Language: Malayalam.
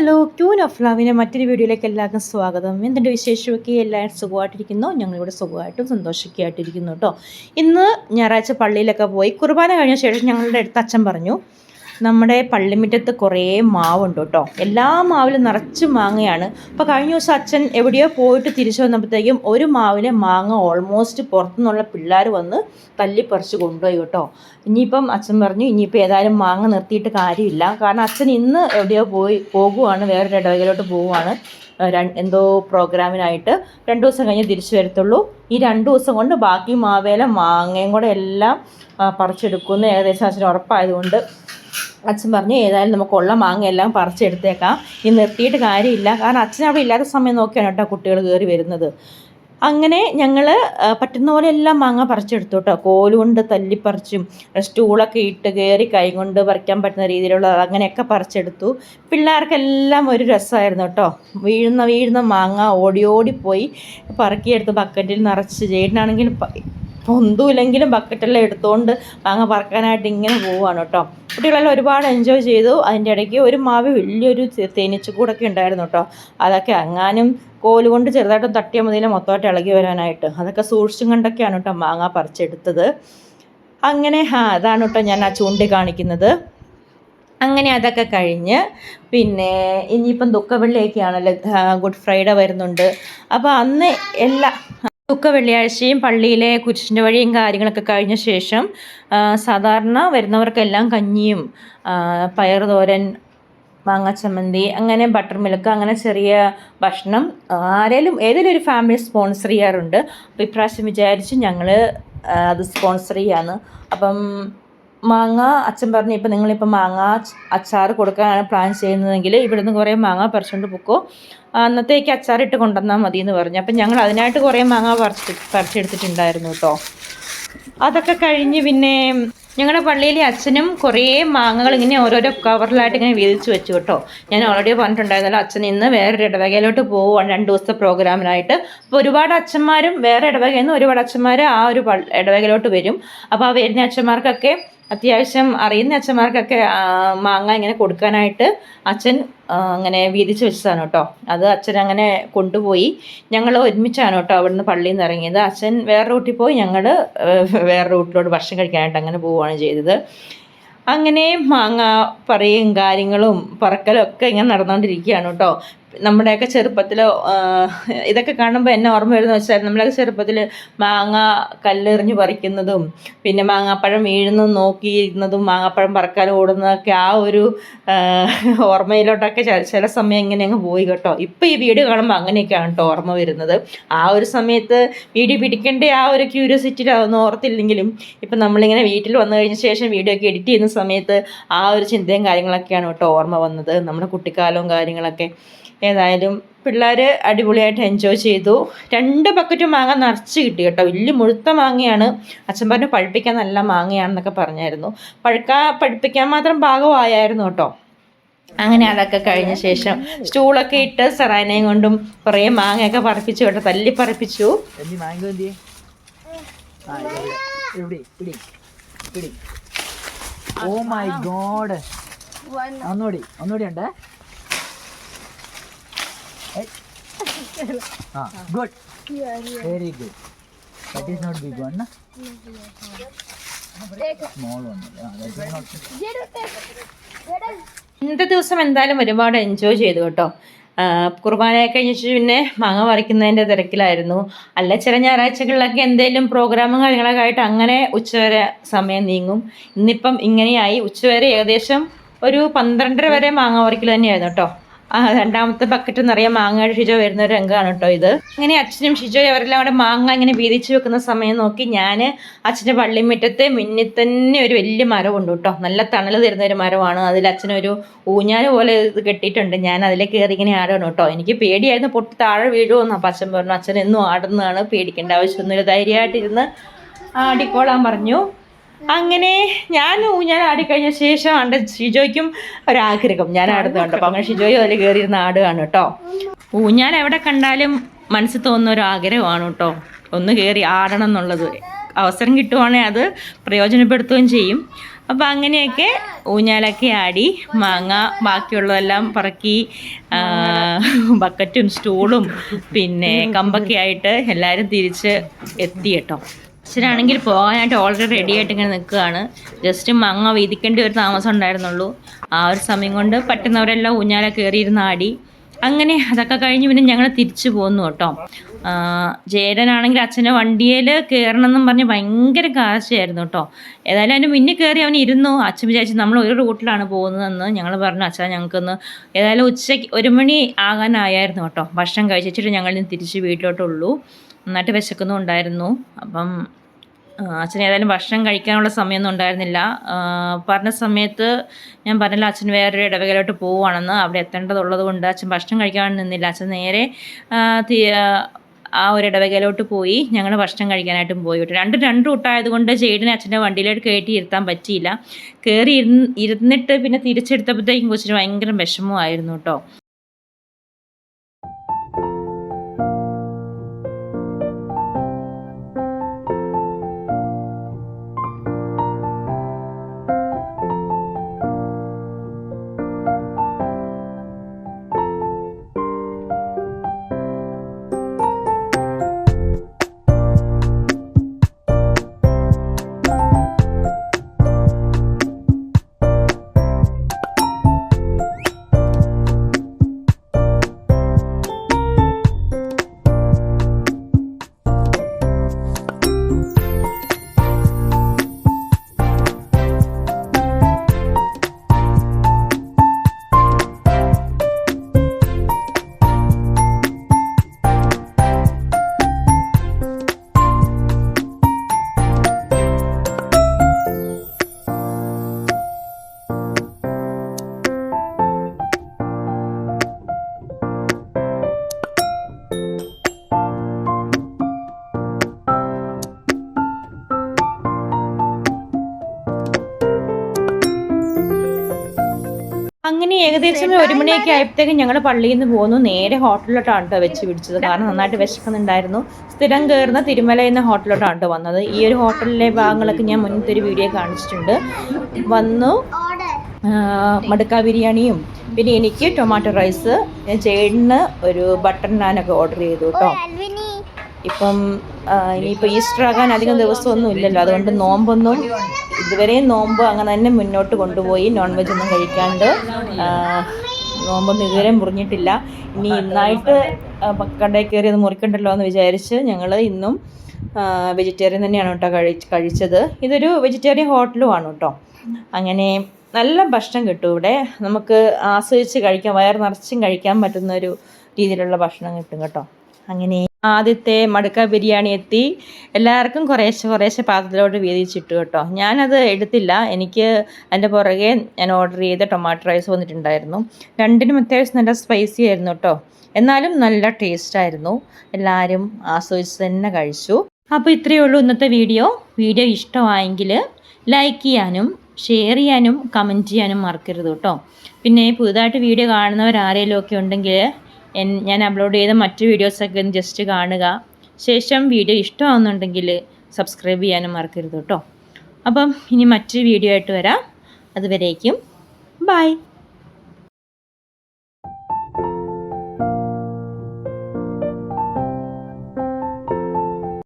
ഹലോ ക്യൂൻ ഓഫ് ലവിന്റെ മറ്റൊരു വീഡിയോയിലേക്ക് എല്ലാവർക്കും സ്വാഗതം. എന്തിന്റെ വിശേഷമൊക്കെ? എല്ലാവരും സുഖമായിട്ടിരിക്കുന്നു. ഞങ്ങളിവിടെ സുഖമായിട്ടും സന്തോഷിക്കായിട്ടിരിക്കുന്നു കേട്ടോ. ഇന്ന് ഞായറാഴ്ച പള്ളിയിലൊക്കെ പോയി കുർബാന കഴിഞ്ഞ ശേഷം ഞങ്ങളുടെ അടുത്ത് അച്ഛൻ പറഞ്ഞു നമ്മുടെ പള്ളിമുറ്റത്ത് കുറേ മാവുണ്ട് കേട്ടോ. എല്ലാ മാവിലും നിറച്ച് മാങ്ങയാണ്. അപ്പോൾ കഴിഞ്ഞ ദിവസം അച്ഛൻ എവിടെയോ പോയിട്ട് തിരിച്ചു വന്നപ്പോഴത്തേക്കും ഒരു മാവിലെ മാങ്ങ ഓൾമോസ്റ്റ് പുറത്തുനിന്നുള്ള പിള്ളേർ വന്ന് തല്ലി തല്ലിപ്പറിച്ച് കൊണ്ടുപോയി കേട്ടോ. ഇനിയിപ്പം അച്ഛൻ പറഞ്ഞു ഇനിയിപ്പോൾ ഏതായാലും മാങ്ങ നിർത്തിയിട്ട് കാര്യമില്ല. കാരണം അച്ഛൻ ഇന്ന് എവിടെയോ പോയി പോകുവാണ് വേറൊരു ഇടവകയിലോട്ട് പോവുകയാണ് എന്തോ പ്രോഗ്രാമിനായിട്ട് രണ്ട് ദിവസം കഴിഞ്ഞ് തിരിച്ചു വരത്തുള്ളൂ. ഈ രണ്ട് ദിവസം കൊണ്ട് ബാക്കി മാവേല മാങ്ങയും കൂടെ എല്ലാം പറിച്ചെടുക്കുന്നു ഏകദേശം അച്ഛൻ ഉറപ്പായതുകൊണ്ട് അച്ഛൻ പറഞ്ഞു ഏതായാലും നമുക്കുള്ള മാങ്ങ എല്ലാം പറിച്ചെടുത്തേക്കാം. ഇനി നിർത്തിയിട്ട് കാര്യമില്ല. കാരണം അച്ഛൻ അവിടെ ഇല്ലാത്ത സമയം നോക്കിയാണ് കേട്ടോ കുട്ടികൾ കയറി വരുന്നത്. അങ്ങനെ ഞങ്ങൾ പറ്റുന്ന പോലെ എല്ലാം മാങ്ങ പറിച്ചെടുത്തു കേട്ടോ. കോലുകൊണ്ട് തല്ലിപ്പറിച്ചും സ്റ്റൂളൊക്കെ ഇട്ട് കയറി കൈ കൊണ്ട് പറിക്കാൻ പറ്റുന്ന രീതിയിലുള്ള അങ്ങനെയൊക്കെ പറിച്ചെടുത്തു. പിള്ളേർക്കെല്ലാം ഒരു രസമായിരുന്നു കേട്ടോ. വീഴുന്ന വീഴുന്ന മാങ്ങ ഓടി ഓടി പോയി പറക്കിയെടുത്ത് ബക്കറ്റിൽ നിറച്ച്. ചേട്ടനാണെങ്കിൽ പൊന്തുമില്ലെങ്കിലും ബക്കറ്റെല്ലാം എടുത്തുകൊണ്ട് മാങ്ങ പറക്കാനായിട്ട് ഇങ്ങനെ പോവുകയാണ് കേട്ടോ. കുട്ടികളെല്ലാം ഒരുപാട് എൻജോയ് ചെയ്തു. അതിന്റെ ഇടയ്ക്ക് ഒരു മാവ് വലിയൊരു തേനീച്ചക്കൂടൊക്കെ ഉണ്ടായിരുന്നു കേട്ടോ. അതൊക്കെ അങ്ങാനും കോലുകൊണ്ട് ചെറുതായിട്ട് തട്ടിയാൽ മതിയില്ല മൊത്തമായിട്ട് ഇളകി വരാനായിട്ട്. അതൊക്കെ സൂക്ഷിച്ചും കണ്ടൊക്കെയാണ് കേട്ടോ മാങ്ങ പറിച്ചെടുത്തത്. അങ്ങനെ ആ അതാണ് കേട്ടോ ഞാൻ ആ ചൂണ്ടി കാണിക്കുന്നത്. അങ്ങനെ അതൊക്കെ കഴിഞ്ഞ് പിന്നെ ഇനിയിപ്പം ദുഃഖവെള്ളിയൊക്കെയാണല്ലോ ഗുഡ് ഫ്രൈഡേ വരുന്നുണ്ട്. അപ്പോൾ അന്ന് എല്ലാ ദുഃഖ വെള്ളിയാഴ്ചയും പള്ളിയിലെ കുരിശിന്റെ വഴിയും കാര്യങ്ങളൊക്കെ കഴിഞ്ഞ ശേഷം സാധാരണ വരുന്നവർക്കെല്ലാം കഞ്ഞിയും ആ, പയറുതോരൻ മാങ്ങാച്ചമ്മന്തി അങ്ങനെ ബട്ടർ മിൽക്ക് അങ്ങനെ ചെറിയ ഭക്ഷണം ആരേലും ഏതെങ്കിലും ഒരു ഫാമിലി സ്പോൺസർ ചെയ്യാറുണ്ട്. അപ്പോൾ ഇപ്രാവശ്യം വിചാരിച്ച് ഞങ്ങൾ അത് സ്പോൺസർ ചെയ്യാന്ന്. അപ്പം മാങ്ങ അച്ഛൻ പറഞ്ഞു ഇപ്പം നിങ്ങളിപ്പോൾ മാങ്ങ അച്ചാർ കൊടുക്കാനാണ് പ്ലാൻ ചെയ്യുന്നതെങ്കിൽ ഇവിടുന്ന് കുറേ മാങ്ങ പറിച്ചുകൊണ്ട് പൊക്കോ. അന്നത്തേക്ക് അച്ചാറിട്ട് കൊണ്ടുവന്നാൽ മതി എന്ന് പറഞ്ഞു. അപ്പം ഞങ്ങൾ അതിനായിട്ട് കുറേ മാങ്ങ പറിച്ച് പറിച്ചെടുത്തിട്ടുണ്ടായിരുന്നു കേട്ടോ. അതൊക്കെ കഴിഞ്ഞ് പിന്നെ ഞങ്ങളുടെ പള്ളിയിലെ അച്ഛനും കുറേ മാങ്ങകൾ ഇങ്ങനെ ഓരോരോ കവറിലായിട്ട് ഇങ്ങനെ വീതിച്ച് വെച്ചു കേട്ടോ. ഞാൻ ഓൾറെഡി പറഞ്ഞിട്ടുണ്ടായിരുന്നല്ലോ അച്ഛൻ ഇന്ന് വേറൊരു ഇടവകയിലോട്ട് പോവുകയാണ് രണ്ട് ദിവസത്തെ പ്രോഗ്രാമിനായിട്ട്. അപ്പോൾ ഒരുപാട് അച്ഛന്മാരും വേറെ ഇടവകയിൽ നിന്ന് ഒരുപാട് അച്ഛന്മാർ ആ ഒരു ഇടവകയിലോട്ട് വരും. അപ്പോൾ ആ വരുന്ന അച്ഛന്മാർക്കൊക്കെ അത്യാവശ്യം അറിയുന്ന അച്ഛന്മാർക്കൊക്കെ മാങ്ങ ഇങ്ങനെ കൊടുക്കാനായിട്ട് അച്ഛൻ അങ്ങനെ വീതിച്ച് വെച്ചതാണ് കേട്ടോ. അത് അച്ഛൻ അങ്ങനെ കൊണ്ടുപോയി. ഞങ്ങൾ ഒരുമിച്ചാണ് കേട്ടോ അവിടുന്ന് പള്ളിയിൽ നിന്ന് ഇറങ്ങിയത്. അച്ഛൻ വേറെ റൂട്ടിൽ പോയി ഞങ്ങൾ വേറെ റൂട്ടിലോട്ട് ഭക്ഷണം കഴിക്കാനായിട്ട് അങ്ങനെ പോവുകയാണ് ചെയ്തത്. അങ്ങനെ മാങ്ങ പറയും കാര്യങ്ങളും പറക്കലും ഒക്കെ ഇങ്ങനെ നടന്നുകൊണ്ടിരിക്കുകയാണ് കേട്ടോ. നമ്മുടെയൊക്കെ ചെറുപ്പത്തിൽ ഇതൊക്കെ കാണുമ്പോൾ എന്നെ ഓർമ്മ വരുന്ന വെച്ചാൽ നമ്മളൊക്കെ ചെറുപ്പത്തിൽ മാങ്ങ കല്ലെറിഞ്ഞ് പറിക്കുന്നതും പിന്നെ മാങ്ങാപ്പഴം വീഴുന്നതും നോക്കിയിരുന്നതും മാങ്ങാപ്പഴം പറക്കാൻ ഓടുന്നതൊക്കെ ആ ഒരു ഓർമ്മയിലോട്ടൊക്കെ ചില സമയം ഇങ്ങനെ അങ്ങ് പോയി കേട്ടോ. ഇപ്പം ഈ വീഡിയോ കാണുമ്പോൾ അങ്ങനെയൊക്കെയാണ് കേട്ടോ ഓർമ്മ വരുന്നത്. ആ ഒരു സമയത്ത് വീഡിയോ പിടിക്കേണ്ട ആ ഒരു ക്യൂരിയോസിറ്റിയിൽ അതൊന്നും ഓർത്തില്ലെങ്കിലും ഇപ്പം നമ്മളിങ്ങനെ വീട്ടിൽ വന്നു കഴിഞ്ഞ ശേഷം വീഡിയോ ഒക്കെ എഡിറ്റ് ചെയ്യുന്ന സമയത്ത് ആ ഒരു ചിന്തയും കാര്യങ്ങളൊക്കെയാണ് കേട്ടോ ഓർമ്മ വന്നത്. നമ്മുടെ കുട്ടിക്കാലവും കാര്യങ്ങളൊക്കെ. ഏതായാലും പിള്ളേർ അടിപൊളിയായിട്ട് എൻജോയ് ചെയ്തു. രണ്ട് ബക്കറ്റ് മാങ്ങ നിറച്ച് കിട്ടി കേട്ടോ. വലിയ മുഴുത്ത മാങ്ങയാണ്. അച്ഛൻ പറഞ്ഞു പഴുപ്പിക്കാൻ നല്ല മാങ്ങയാണെന്നൊക്കെ പറഞ്ഞായിരുന്നു. പഴുക്കാ പഴുപ്പിക്കാൻ മാത്രം ഭാഗമായായിരുന്നു കേട്ടോ. അങ്ങനെ അതൊക്കെ കഴിഞ്ഞ ശേഷം സ്റ്റൂളൊക്കെ ഇട്ട് സെറാനയും കൊണ്ടും കുറേ മാങ്ങയൊക്കെ പറപ്പിച്ചു കേട്ടോ. തല്ലി പറപ്പിച്ചു. ഓ മൈ ഗോഡ് ഒന്നുകൂടി ഒന്നുകൂടി ഇവിടെ. ഇവിടെ good. Yeah, yeah. Very good. That is not big one, na? Is not big one small one ഇന്നത്തെ ദിവസം എന്തായാലും ഒരുപാട് എൻജോയ് ചെയ്തു കേട്ടോ കുർബാനയൊക്കെ കഴിഞ്ഞിട്ട് പിന്നെ മാങ്ങ പറിക്കുന്നതിന്റെ തിരക്കിലായിരുന്നു അല്ല ചില ഞായറാഴ്ചകളിലൊക്കെ എന്തെങ്കിലും പ്രോഗ്രാമും കാര്യങ്ങളൊക്കെ ആയിട്ട് അങ്ങനെ ഉച്ചവരെ സമയം നീങ്ങും ഇന്നിപ്പം ഇങ്ങനെയായി ഉച്ചവരെ ഏകദേശം ഒരു പന്ത്രണ്ടര വരെ മാങ്ങ പറിക്കൽ തന്നെയായിരുന്നു കേട്ടോ രണ്ടാമത്തെ ബക്കറ്റ് നിറയെ മാങ്ങ ഷിജോ വരുന്ന ഒരു രംഗമാണ് കേട്ടോ ഇത്. ഇങ്ങനെ അച്ഛനും ഷിജോ അവരെല്ലാം കൂടെ മാങ്ങ ഇങ്ങനെ വീതിച്ച് വെക്കുന്ന സമയം നോക്കി ഞാൻ അച്ഛന്റെ പള്ളിമുറ്റത്തെ മുന്നിൽ തന്നെ ഒരു വലിയ മരമുണ്ട് കേട്ടോ നല്ല തണൽ തരുന്ന ഒരു മരമാണ്. അതിൽ അച്ഛനൊരു ഊഞ്ഞാൽ പോലെ ഇത് കെട്ടിയിട്ടുണ്ട്. ഞാൻ അതിലെ കയറി ഇങ്ങനെ ആടണം കേട്ടോ എനിക്ക് പേടിയായിരുന്നു പൊട്ടി താഴെ വീഴുമെന്ന് അപ്പം അച്ഛൻ പറഞ്ഞു അച്ഛൻ എന്നും ആടുന്നതാണ്. പേടിക്കേണ്ട ആവശ്യമൊന്നുമില്ല. ധൈര്യമായിട്ടിരുന്ന് ആടിക്കോളാൻ പറഞ്ഞു. അങ്ങനെ ഞാൻ ഊഞ്ഞാൽ ആടിക്കഴിഞ്ഞ ശേഷം അണ്ട് ഷിജോയ്ക്കും ഒരാഗ്രഹം ഞാൻ ആടുന്നു കണ്ടപ്പോൾ അങ്ങനെ ഷിജോയും അതിൽ കയറിയിരുന്ന ആടുകയാണ് കേട്ടോ. ഊഞ്ഞാൽ എവിടെ കണ്ടാലും മനസ്സിൽ തോന്നുന്ന ഒരു ആഗ്രഹമാണ് കേട്ടോ. ഒന്ന് കയറി ആടണം എന്നുള്ളത്. അവസരം കിട്ടുവാണെങ്കിൽ അത് പ്രയോജനപ്പെടുത്തുകയും ചെയ്യും. അപ്പോൾ അങ്ങനെയൊക്കെ ഊഞ്ഞാലൊക്കെ ആടി മാങ്ങ ബാക്കിയുള്ളതെല്ലാം പറക്കി ബക്കറ്റും സ്റ്റൂളും പിന്നെ കമ്പൊക്കെ ആയിട്ട് എല്ലാവരും തിരിച്ച് എത്തി കേട്ടോ. അച്ഛനാണെങ്കിൽ പോകാനായിട്ട് ഓൾറെഡി റെഡി ആയിട്ട് ഇങ്ങനെ നിൽക്കുകയാണ്. ജസ്റ്റ് മങ്ങ വീതിക്കേണ്ടി ഒരു താമസം ഉണ്ടായിരുന്നുള്ളൂ. ആ ഒരു സമയം കൊണ്ട് പറ്റുന്നവരെല്ലാം ഊഞ്ഞാല കയറിയിരുന്ന് ആടി. അങ്ങനെ അതൊക്കെ കഴിഞ്ഞ് പിന്നെ ഞങ്ങൾ തിരിച്ചു പോന്നു കേട്ടോ. ജേരനാണെങ്കിൽ അച്ഛന്റെ വണ്ടിയിൽ കയറണമെന്നും പറഞ്ഞ് ഭയങ്കര കാശയായിരുന്നു കേട്ടോ. ഏതായാലും അതിന് മുന്നിൽ കയറി അവൻ ഇരുന്നു. അച്ഛൻ വിചാരിച്ചു നമ്മൾ ഒരു റൂട്ടിലാണ് പോകുന്നതെന്ന് ഞങ്ങൾ പറഞ്ഞു. അച്ഛാ ഞങ്ങൾക്കൊന്ന് ഏതായാലും ഉച്ചയ്ക്ക് ഒരു മണി ആകാനായായിരുന്നു കേട്ടോ. ഭക്ഷണം കഴിച്ചിട്ട് ഞങ്ങളിന്ന് തിരിച്ച് വീട്ടിലോട്ടുള്ളൂ. നന്നായിട്ട് വിശക്കുന്നുണ്ടായിരുന്നു അപ്പം അച്ഛൻ ഏതായാലും ഭക്ഷണം കഴിക്കാനുള്ള സമയമൊന്നും ഉണ്ടായിരുന്നില്ല. പറഞ്ഞ സമയത്ത് ഞാൻ പറഞ്ഞില്ല അച്ഛൻ വേറൊരു ഇടവകയിലോട്ട് പോവുകയാണെന്ന്. അവിടെ എത്തേണ്ടതുള്ളത് കൊണ്ട് അച്ഛൻ ഭക്ഷണം കഴിക്കാൻ നിന്നില്ല. അച്ഛൻ നേരെ ആ, ഒരു ഇടവകയിലോട്ട് പോയി. ഞങ്ങൾ ഭക്ഷണം കഴിക്കാനായിട്ടും പോയി. വിട്ടു രണ്ട് രണ്ട് റൂട്ടായതുകൊണ്ട് ചേട്ടനെ അച്ഛന്റെ വണ്ടിയിലോട്ട് കയറ്റി ഇരുത്താൻ പറ്റിയില്ല. കയറി ഇരുന്ന് ഇരുന്നിട്ട് പിന്നെ തിരിച്ചെടുത്തപ്പോഴത്തേക്കും കൊച്ചിന് ഭയങ്കര വിഷമമായിരുന്നു കേട്ടോ. അങ്ങനെ ഏകദേശം ഒരു മണിയൊക്കെ ആയപ്പോഴത്തേക്കും ഞങ്ങൾ പള്ളിയിൽ നിന്ന് പോന്നു നേരെ ഹോട്ടലിലോട്ടാണ് കേട്ടോ വെച്ച് പിടിച്ചത്. കാരണം നന്നായിട്ട് വിശക്കുന്നുണ്ടായിരുന്നു. സ്ഥിരം കയറുന്ന തിരുമല എന്ന ഹോട്ടലിലോട്ടാണ് കേട്ടോ വന്നത്. ഈ ഒരു ഹോട്ടലിലെ ഭാഗങ്ങളൊക്കെ ഞാൻ മുന്നത്തെ ഒരു വീഡിയോ കാണിച്ചിട്ടുണ്ട്. വന്നു. മടുക്ക ബിരിയാണിയും. പിന്നെ എനിക്ക് ടൊമാറ്റോ റൈസ് ചേടിന് ഒരു ബട്ടർ നാനൊക്കെ ഓർഡർ ചെയ്തു കേട്ടോ ഇപ്പം ഇനിയിപ്പോൾ ഈസ്റ്റർ ആകാൻ അധികം ദിവസമൊന്നും ഇല്ലല്ലോ അതുകൊണ്ട് നോമ്പൊന്നും ഇതുവരെയും നോമ്പ് അങ്ങനെ തന്നെ മുന്നോട്ട് കൊണ്ടുപോയി. നോൺ വെജ് ഒന്നും കഴിക്കാണ്ട് നോമ്പൊന്നും ഇതുവരെ മുറിഞ്ഞിട്ടില്ല. ഇനി ഇന്നായിട്ട് കടയിൽ കയറി അത് മുറിക്കണ്ടല്ലോ എന്ന് വിചാരിച്ച് ഞങ്ങൾ ഇന്നും വെജിറ്റേറിയൻ തന്നെയാണ് കേട്ടോ കഴി കഴിച്ചത്. ഇതൊരു വെജിറ്റേറിയൻ ഹോട്ടലുമാണ് കേട്ടോ. അങ്ങനെ നല്ല ഭക്ഷണം കിട്ടും ഇവിടെ. നമുക്ക് ആസ്വദിച്ച് കഴിക്കാം വയർ നിറച്ചും കഴിക്കാൻ പറ്റുന്ന ഒരു രീതിയിലുള്ള ഭക്ഷണം കിട്ടും കേട്ടോ. അങ്ങനെ ആദ്യത്തെ മടുക്ക ബിരിയാണി എത്തി. എല്ലാവർക്കും കുറേശ്ശെ കുറേശ്ശെ പാത്രത്തിലോട്ട് വീതിച്ചിട്ടു കേട്ടോ. ഞാനത് എടുത്തില്ല. എനിക്ക് അതിന്റെ പുറകെ ഞാൻ ഓർഡർ ചെയ്ത ടൊമാറ്റോ റൈസ് വന്നിട്ടുണ്ടായിരുന്നു. രണ്ടിനും അത്യാവശ്യം നല്ല സ്പൈസി ആയിരുന്നു കേട്ടോ. എന്നാലും നല്ല ടേസ്റ്റായിരുന്നു എല്ലാവരും ആസ്വദിച്ച് തന്നെ കഴിച്ചു. അപ്പോൾ ഇത്രയേ ഉള്ളൂ ഇന്നത്തെ വീഡിയോ. വീഡിയോ ഇഷ്ടമായെങ്കിൽ ലൈക്ക് ചെയ്യാനും ഷെയർ ചെയ്യാനും കമന്റ് ചെയ്യാനും മറക്കരുത് കേട്ടോ. പിന്നെ പുതുതായിട്ട് വീഡിയോ കാണുന്നവർ ആരെങ്കിലും ഒക്കെ ഉണ്ടെങ്കിൽ ഞാൻ അപ്ലോഡ് ചെയ്ത മറ്റു വീഡിയോസൊക്കെ ഒന്ന് ജസ്റ്റ് കാണുക. ശേഷം വീഡിയോ ഇഷ്ടമാവുന്നുണ്ടെങ്കിൽ സബ്സ്ക്രൈബ് ചെയ്യാനും മറക്കരുത് കേട്ടോ. അപ്പം ഇനി മറ്റൊരു വീഡിയോ ആയിട്ട് വരാം. അതുവരേക്കും ബൈ